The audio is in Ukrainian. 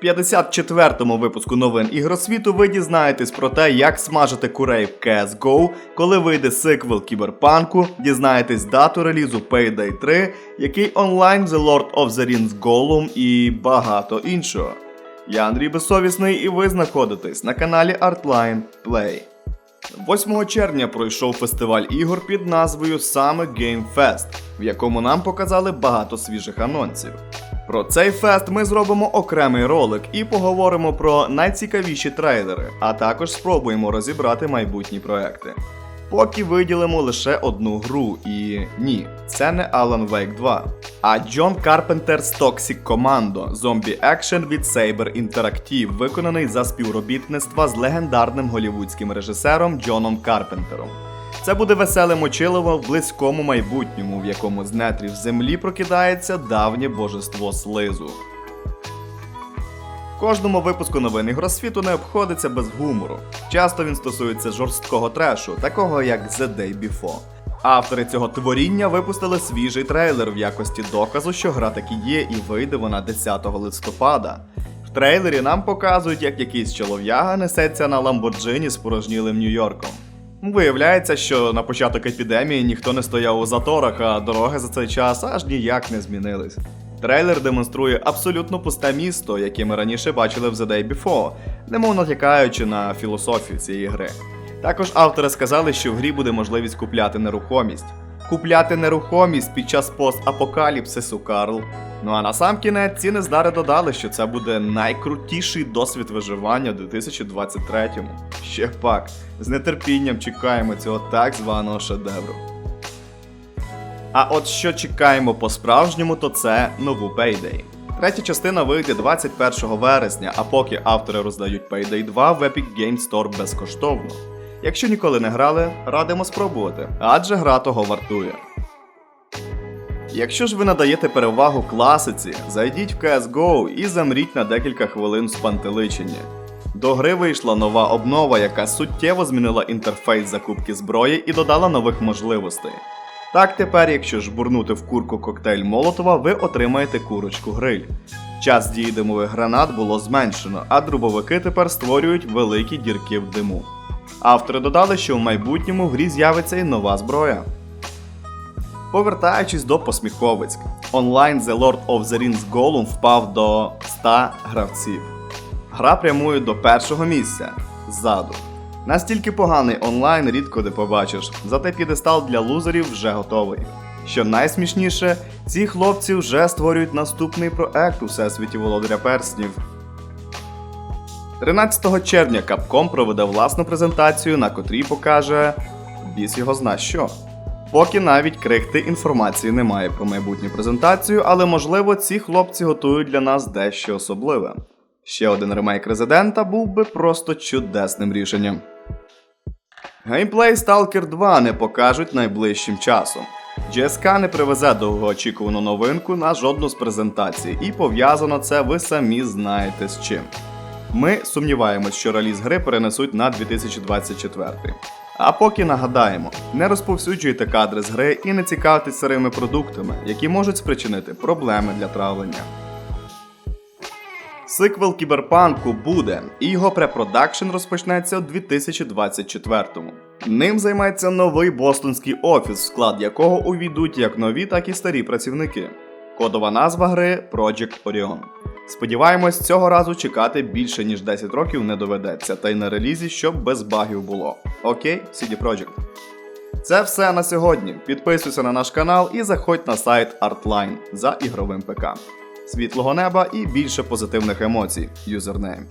В 54-му випуску новин ігросвіту ви дізнаєтесь про те, як смажити курей в CSGO, коли вийде сиквел кіберпанку, дізнаєтесь дату релізу Payday 3, який онлайн The Lord of the Rings Gollum і багато іншого. Я Андрій Безсовісний і ви знаходитесь на каналі Artline Play. 8 червня пройшов фестиваль ігор під назвою саме Game Fest, в якому нам показали багато свіжих анонсів. Про цей фест ми зробимо окремий ролик і поговоримо про найцікавіші трейлери, а також спробуємо розібрати майбутні проекти. Поки виділимо лише одну гру, і ні, це не Alan Wake 2, а John Carpenter's Toxic Commando Zombie Action від Saber Interactive, виконаний за співробітництва з легендарним голівудським режисером Джоном Карпентером. Це буде веселе мочилово в близькому майбутньому, в якому з нетрів землі прокидається давнє божество слизу. Кожному випуску новин ігросвіту не обходиться без гумору. Часто він стосується жорсткого трешу, такого як The Day Before. Автори цього творіння випустили свіжий трейлер в якості доказу, що гра таки є, і вийде вона 10 листопада. В трейлері нам показують, як якийсь чолов'яга несеться на Ламборджині з порожнілим Нью-Йорком. Виявляється, що на початок епідемії ніхто не стояв у заторах, а дороги за цей час аж ніяк не змінились. Трейлер демонструє абсолютно пусте місто, яке ми раніше бачили в The Day Before, немов натякаючи на філософію цієї гри. Також автори сказали, що в грі буде можливість купляти нерухомість. Купляти нерухомість під час постапокаліпсису Карл. Ну а на сам кінець ці нездари додали, що це буде найкрутіший досвід виживання у 2023-му. Ще пак, з нетерпінням чекаємо цього так званого шедевру. А от що чекаємо по-справжньому, то це нову Payday. Третя частина вийде 21 вересня, а поки автори роздають Payday 2 в Epic Games Store безкоштовно. Якщо ніколи не грали, радимо спробувати, адже гра того вартує. Якщо ж ви надаєте перевагу класиці, зайдіть в CSGO і замріть на декілька хвилин в спантеличенні. До гри вийшла нова обнова, яка суттєво змінила інтерфейс закупки зброї і додала нових можливостей. Так тепер, якщо жбурнути в курку коктейль Молотова, ви отримаєте курочку гриль. Час дії димових гранат було зменшено, а дробовики тепер створюють великі дірки в диму. Автори додали, що в майбутньому в грі з'явиться і нова зброя. Повертаючись до посміховиськ, онлайн The Lord of the Rings Gollum впав до 100 гравців. Гра прямує до першого місця ззаду. Настільки поганий онлайн рідко де побачиш, зате п'єдестал для лузерів вже готовий. Що найсмішніше, ці хлопці вже створюють наступний проект у всесвіті Володаря Перснів. 13 червня Capcom проведе власну презентацію, на котрій покаже біс його зна що. Поки навіть крихти інформації немає про майбутню презентацію, але можливо ці хлопці готують для нас дещо особливе. Ще один ремейк Резидента був би просто чудесним рішенням. Геймплей Stalker 2 не покажуть найближчим часом. GSK не привезе довгоочікувану новинку на жодну з презентацій, і пов'язано це ви самі знаєте з чим. Ми сумніваємось, що реліз гри перенесуть на 2024. А поки нагадаємо, не розповсюджуйте кадри з гри і не цікавтесь сирими продуктами, які можуть спричинити проблеми для травлення. Сиквел кіберпанку буде, і його препродакшн розпочнеться у 2024-му. Ним займеться новий бостонський офіс, в склад якого увійдуть як нові, так і старі працівники. Кодова назва гри Project Orion. Сподіваємось, цього разу чекати більше ніж 10 років не доведеться, та й на релізі, щоб без багів було. Окей, CD Projekt. Це все на сьогодні. Підписуйся на наш канал і заходь на сайт Artline за ігровим ПК. Світлого неба і більше позитивних емоцій. Юзернейм.